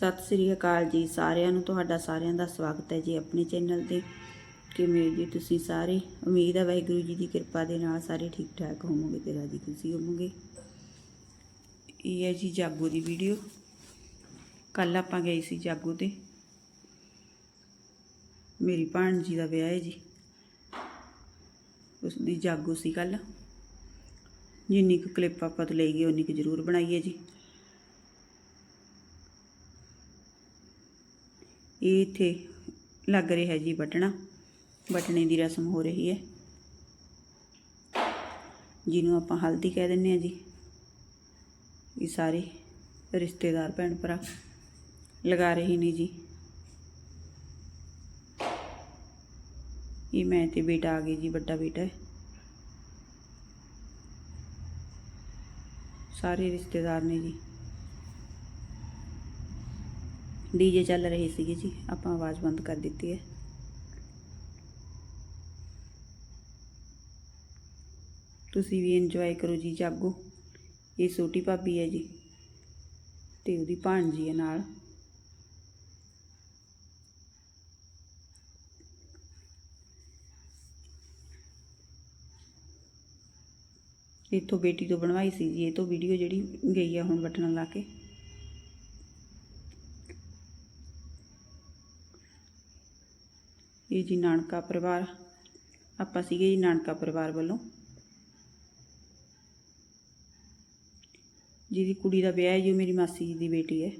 ਸਤਿ ਸ੍ਰੀ ਅਕਾਲ ਜੀ ਸਾਰਿਆਂ ਨੂੰ, ਤੁਹਾਡਾ ਸਾਰਿਆਂ ਦਾ ਸਵਾਗਤ ਹੈ ਜੀ ਆਪਣੇ ਚੈਨਲ ਤੇ। ਕਿਵੇਂ ਜੀ ਤੁਸੀਂ ਸਾਰੇ? ਉਮੀਦ ਹੈ ਵਾਹਿਗੁਰੂ ਜੀ ਦੀ ਕਿਰਪਾ ਦੇ ਨਾਲ ਸਾਰੇ ਠੀਕ ਠਾਕ ਹੋਵੋਗੇ ਤੇ ਰਾਜੀ ਖੁਸ਼ੀ ਹੋਵੋਗੇ। ਇਹ ਹੈ ਜੀ ਜਾਗੋ ਦੀ ਵੀਡੀਓ। ਕੱਲ ਆਪਾਂ ਗਏ ਸੀ ਜਾਗੋ ਤੇ। ਮੇਰੀ ਭਾਣ ਜੀ ਦਾ ਵਿਆਹ ਹੈ ਜੀ। ਉਸ ਦੀ ਜਾਗੋ ਸੀ ਕੱਲ ਜਿੰਨੀ ਕੁ ਕਲਿੱਪ ਆਪਾਂ ਤੋਂ ਲਈ ਗਈ ਉਨੀ ਕੁ ਜ਼ਰੂਰ ਬਣਾਈਏ ਜੀ। ਇਹ ਇੱਥੇ ਲੱਗ ਰਿਹਾ ਜੀ ਬਟਣਾ ਬਟਣੇ ਦੀ ਰਸਮ ਹੋ ਰਹੀ ਹੈ। ਜਿਹਨੂੰ ਆਪਾਂ ਹਲਦੀ ਕਹਿ ਦਿੰਦੇ ਆ ਜੀ। ਇਹ ਸਾਰੇ ਰਿਸ਼ਤੇਦਾਰ, ਭੈਣ ਭਰਾ ਲਗਾ ਰਹੇ ਨੇ ਜੀ। ਇਹ ਮੈਂ ਤੇ ਬੇਟਾ ਆ ਗਏ ਜੀ, ਵੱਡਾ ਬੇਟਾ ਹੈ। ਸਾਰੇ ਰਿਸ਼ਤੇਦਾਰ ਨੇ ਜੀ। ਡੀਜੇ ਚੱਲ ਰਹੇ ਸੀਗੇ ਜੀ, ਆਪਾਂ ਆਵਾਜ਼ ਬੰਦ ਕਰ ਦਿੱਤੀ ਹੈ। ਤੁਸੀਂ ਵੀ ਇੰਜੋਏ ਕਰੋ ਜੀ, ਜਾਗੋ। ਇਹ ਛੋਟੀ ਭਾਬੀ ਹੈ ਜੀ ਤੇ ਉਹਦੀ ਭਾਣਜੀ ਹੈ ਨਾਲ। ਇੱਥੋਂ ਬੇਟੀ ਤੋਂ ਬਣਵਾਈ ਸੀ ਜੀ, ਇਹ ਤੋਂ ਵੀਡੀਓ ਜਿਹੜੀ ਗਈ ਆ ਹੁਣ ਬਟਨ ਲਾ ਕੇ। ਇਹ ਜੀ ਨਾਨਕਾ ਪਰਿਵਾਰ। ਆਪਾਂ ਸੀਗੇ ਜੀ ਨਾਨਕਾ ਪਰਿਵਾਰ ਵੱਲੋਂ। ਜਿਹਦੀ ਕੁੜੀ ਦਾ ਵਿਆਹ ਹੈ ਜੀ, ਉਹ ਮੇਰੀ ਮਾਸੀ ਜੀ ਦੀ ਬੇਟੀ ਹੈ।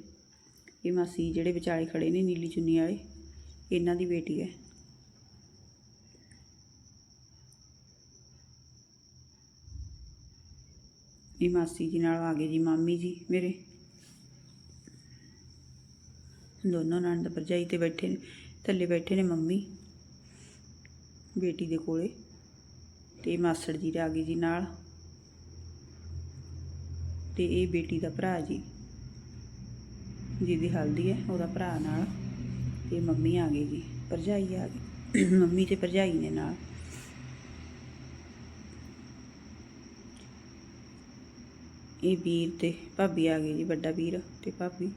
ਇਹ ਮਾਸੀ ਜਿਹੜੇ ਵਿਚਾਲੇ ਖੜੇ ਨੇ, ਨੀਲੀ ਚੁੰਨੀ ਵਾਲੇ, ਇਹਨਾਂ ਦੀ ਬੇਟੀ ਹੈ। ਇਹ ਮਾਸੀ ਜੀ ਨਾਲ ਆ ਗਏ ਜੀ ਮਾਮੀ ਜੀ ਮੇਰੇ। ਦੋਨੋਂ ਨਣਦ ਭਰਜਾਈ ਤੇ ਬੈਠੇ ਨੇ, ਥੱਲੇ ਬੈਠੇ ਨੇ ਮੰਮੀ। ਬੇਟੀ ਦੇ ਕੋਲੇ ਤੇ ਮਾਸੜ ਜੀ ਆ ਗਏ ਜੀ ਨਾਲ ਤੇ ਇਹ ਬੇਟੀ ਦਾ ਭਰਾ ਜੀ, ਜਿਹਦੀ ਹਲਦੀ ਹੈ, ਉਹਦਾ ਭਰਾ ਨਾਲ ਤੇ ਮੰਮੀ ਆ ਗਈ ਜੀ, ਭਰਜਾਈ ਆ ਗਈ। ਮੰਮੀ ਤੇ ਭਰਜਾਈ ਨੇ ਨਾਲ। ਇਹ ਵੀਰ ਤੇ ਭਾਬੀ ਆ ਗਈ ਜੀ, ਵੱਡਾ ਵੀਰ ਤੇ ਭਾਬੀ।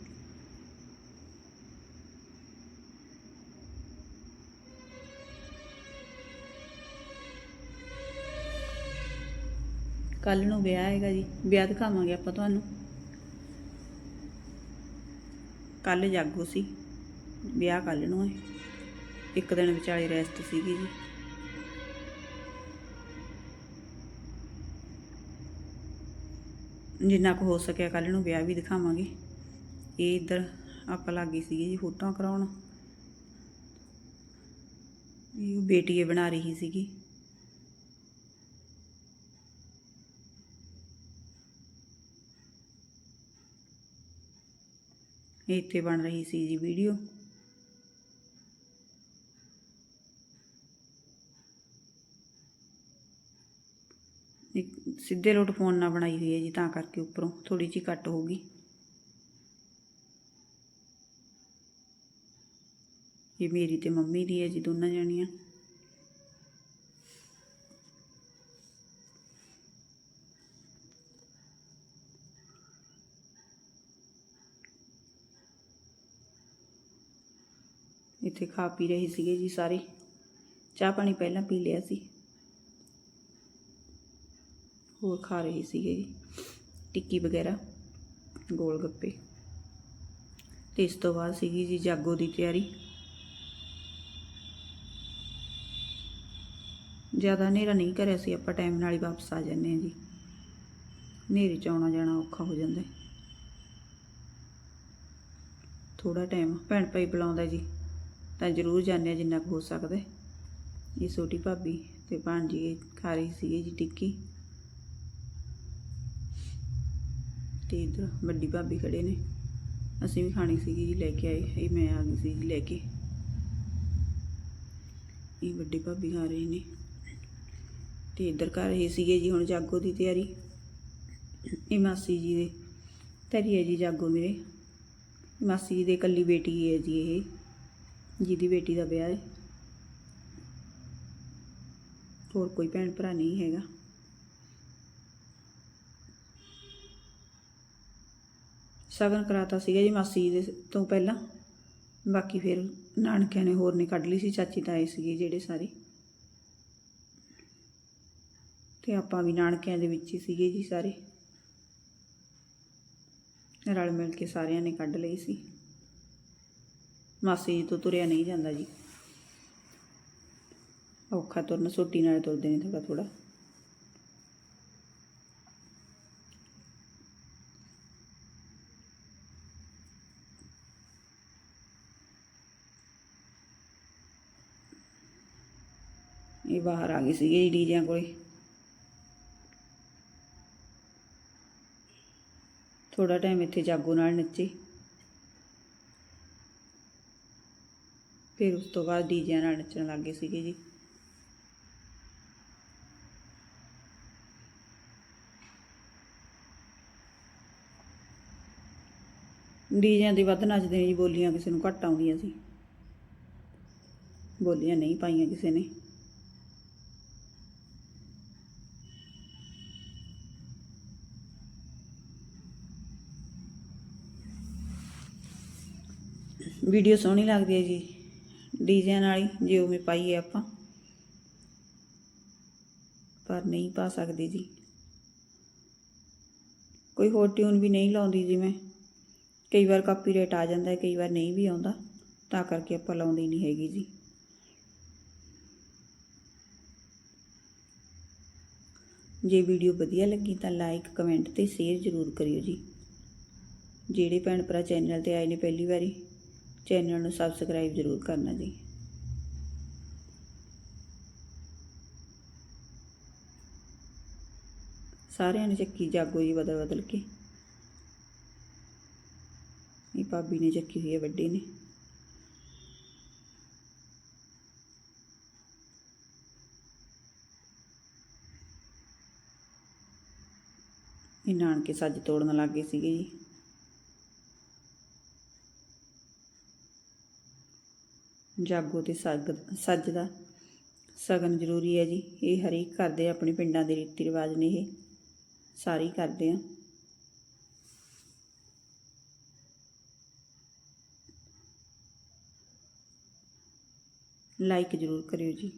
ਕੱਲ ਨੂੰ ਵਿਆਹ ਹੈਗਾ ਜੀ, ਵਿਆਹ ਦਿਖਾਵਾਂਗੇ ਆਪਾਂ ਤੁਹਾਨੂੰ। ਕੱਲ ਜਾਗੋ ਸੀ, ਵਿਆਹ ਕੱਲ ਨੂੰ ਹੈ। ਇੱਕ ਦਿਨ ਵਿਚਾਲੇ ਰੈਸਟ ਸੀਗੀ ਜੀ। ਜਿੰਨਾ ਕੁ ਹੋ ਸਕਿਆ ਕੱਲ ਨੂੰ ਵਿਆਹ ਵੀ ਦਿਖਾਵਾਂਗੇ। ਇਹ ਇੱਧਰ ਆਪਾਂ ਲੱਗੀ ਸੀਗੀ ਜੀ ਫੋਟੋਆਂ ਕਰਾਉਣ। ਇਹ ਬੇਟੀ ਬਣਾ ਰਹੀ ਸੀਗੀ। ਇੱਥੇ ਬਣ ਰਹੀ ਸੀ ਜੀ ਵੀਡੀਓ। ਇੱਕ ਸਿੱਧੇ ਰੋਟ ਫੋਨ ਨਾਲ ਬਣਾਈ ਹੋਈ ਹੈ ਜੀ, ਤਾਂ ਕਰਕੇ ਉੱਪਰੋਂ ਥੋੜੀ ਜਿਹੀ ਕੱਟ ਹੋਊਗੀ ਇਹ ਮੇਰੀ ਤੇ ਮੰਮੀ ਦੀ ਹੈ ਜੀ, ਦੋਨਾਂ ਜਣੀਆਂ। ਇੱਥੇ ਖਾ ਪੀ ਰਹੇ ਸੀਗੇ ਜੀ ਸਾਰੇ। ਚਾਹ ਪਾਣੀ ਪਹਿਲਾਂ ਪੀ ਲਿਆ ਸੀ। ਹੋਰ ਖਾ ਰਹੇ ਸੀਗੇ ਜੀ। ਟਿੱਕੀ ਵਗੈਰਾ, ਗੋਲ ਗੱਪੇ। ਤੇ ਇਸ ਤੋਂ ਬਾਅਦ ਸੀਗੀ ਜੀ ਜਾਗੋ ਦੀ ਤਿਆਰੀ। ਜ਼ਿਆਦਾ ਹਨੇਰਾ ਨਹੀਂ ਕਰਿਆ ਸੀ, ਆਪਾਂ ਟਾਈਮ ਨਾਲ ਹੀ ਵਾਪਸ ਆ ਜਾਂਦੇ ਹਾਂ ਜੀ। ਹਨੇਰੇ ਚ ਆਉਣਾ ਜਾਣਾ ਔਖਾ ਹੋ ਜਾਂਦਾ ਥੋੜਾ ਟਾਈਮ ਭੈਣ ਭਾਈ ਬੁਲਾਉਂਦਾ ਜੀ। ਤਾਂ ਜ਼ਰੂਰ ਜਾਂਦੇ ਹਾਂ ਜਿੰਨਾ ਕੁ ਹੋ ਸਕਦਾ ਇਹ ਛੋਟੀ ਭਾਬੀ ਤੇ ਭਾਣਜੀ ਇਹ ਖਾ ਰਹੀ ਸੀਗੀ ਜੀ ਟਿੱਕੀ। ਤੇ ਇਧਰ ਵੱਡੀ ਭਾਬੀ ਖੜੇ ਨੇ। ਅਸੀਂ ਵੀ ਖਾਣੀ ਸੀਗੀ ਜੀ, ਲੈ ਕੇ ਆਏ। ਇਹ ਮੈਂ ਆ ਗਈ ਸੀ ਜੀ ਲੈ ਕੇ। ਇਹ ਵੱਡੀ ਭਾਬੀ ਖਾ ਰਹੇ ਨੇ। ਤੇ ਇੱਧਰ ਕਰ ਰਹੇ ਸੀਗੇ ਜੀ ਹੁਣ ਜਾਗੋ ਦੀ ਤਿਆਰੀ। ਇਹ ਮਾਸੀ ਜੀ ਦੇ ਧਰੀ ਹੈ ਜੀ ਜਾਗੋ ਮੇਰੇ। ਮਾਸੀ ਜੀ ਦੇ ਇਕੱਲੀ ਬੇਟੀ ਹੈ ਜੀ ਇਹ। ਜਿਹਦੀ ਬੇਟੀ ਦਾ ਵਿਆਹ ਹੈ ਹੋਰ ਕੋਈ ਭੈਣ ਭਰਾ ਨਹੀਂ ਹੈਗਾ। ਸ਼ਗਨ ਕਰਾਤਾ ਸੀਗਾ ਜੀ ਮਾਸੀ ਦੇ ਤੋਂ ਪਹਿਲਾਂ। ਬਾਕੀ ਫਿਰ ਨਾਨਕਿਆਂ ਨੇ ਹੋਰ ਨੇ ਕੱਢ ਲਈ ਸੀ, ਚਾਚੀ ਤਾਏ ਸੀਗੇ ਜਿਹੜੇ ਸਾਰੇ। ਤੇ ਆਪਾਂ ਵੀ ਨਾਨਕਿਆਂ ਦੇ ਵਿੱਚ ਹੀ ਸੀਗੇ ਜੀ ਸਾਰੇ। ਰਲ ਮਿਲ ਕੇ ਸਾਰਿਆਂ ਨੇ ਕੱਢ ਲਈ ਸੀ। ਮਾਸੀ ਜੀ ਤੋਂ ਤੁਰਿਆ ਨਹੀਂ ਜਾਂਦਾ ਜੀ। ਔਖਾ ਤੁਰਨ, ਸੋਟੀ ਨਾਲ ਤੁਰਦੇ ਨੇ ਥੋੜਾ ਥੋੜਾ ਇਹ ਬਾਹਰ ਆ ਗਏ ਸੀਗੇ ਜੀ ਡੀਜਿਆਂ ਕੋਲੇ। ਥੋੜਾ ਟਾਈਮ ਇੱਥੇ ਜਾਗੋ ਨਾਲ ਨੱਚੇ। ਫਿਰ ਉਸ ਤੋਂ ਬਾਅਦ ਡੀਜਿਆਂ ਨਾਲ ਨੱਚਣ ਲੱਗ ਗਏ ਸੀਗੇ ਜੀ। ਡੀਜਿਆਂ ਦੀ ਵੱਧ ਨੱਚਦੇ ਨੇ ਜੀ, ਬੋਲੀਆਂ ਕਿਸੇ ਨੂੰ ਘੱਟ ਆਉਂਦੀਆਂ ਸੀ। ਬੋਲੀਆਂ ਨਹੀਂ ਪਾਈਆਂ ਕਿਸੇ ਨੇ। ਵੀਡੀਓ ਸੋਹਣੀ ਲੱਗਦੀ ਹੈ ਜੀ। ਡੀਜਿਆਂ ਨਾਲ ਹੀ ਜੇ ਉਵੇਂ ਪਾਈਏ ਆਪਾਂ। ਪਰ ਨਹੀਂ ਪਾ ਸਕਦੇ ਜੀ। ਕੋਈ ਹੋਰ ਟਿਊਨ ਵੀ ਨਹੀਂ ਲਾਉਂਦੀ ਜਿਵੇਂ ਕਈ ਵਾਰ ਕਾਪੀਰਾਈਟ ਆ ਜਾਂਦਾ ਹੈ, ਕਈ ਵਾਰ ਨਹੀਂ ਵੀ ਆਉਂਦਾ। ਤਾਂ ਕਰਕੇ ਆਪਾਂ ਲਾਉਂਦੀ ਨਹੀਂ ਹੈਗੀ ਜੀ। ਜੇ ਵੀਡੀਓ ਵਧੀਆ ਲੱਗੀ ਤਾਂ ਲਾਈਕ ਕਮੈਂਟ ਤੇ ਸ਼ੇਅਰ ਜ਼ਰੂਰ ਕਰਿਓ ਜੀ। ਜਿਹੜੇ ਭੈਣ ਭਰਾ ਚੈਨਲ ਤੇ ਆਏ ਨੇ ਪਹਿਲੀ ਵਾਰੀ ਚੈਨਲ ਨੂੰ ਸਬਸਕ੍ਰਾਈਬ ਜ਼ਰੂਰ ਕਰਨਾ ਜੀ। ਸਾਰਿਆਂ ਨੇ ਚੱਕੀ ਜਾਗੋ ਜੀ ਬਦਲ ਬਦਲ ਕੇ। ਇਹ ਭਾਬੀ ਨੇ ਚੱਕੀ ਹੋਈ ਹੈ, ਵੱਡੀ ਨੇ। ਇਹ ਨਾਨਕੇ ਸੱਜ ਤੋੜਨ ਲੱਗ ਗਏ ਸੀਗੇ ਜੀ। ਜਾਗੋ ਤੇ ਸੱਗ, ਸੱਜ ਦਾ ਸਗਨ ਜ਼ਰੂਰੀ ਹੈ ਜੀ। ਇਹ ਹਰੇਕ ਕਰਦੇ ਆ ਆਪਣੇ ਪਿੰਡਾਂ ਦੇ ਰੀਤੀ ਰਿਵਾਜ ਨੇ ਇਹ। ਸਾਰੇ ਕਰਦੇ ਆ। ਲਾਈਕ ਜ਼ਰੂਰ ਕਰਿਓ ਜੀ।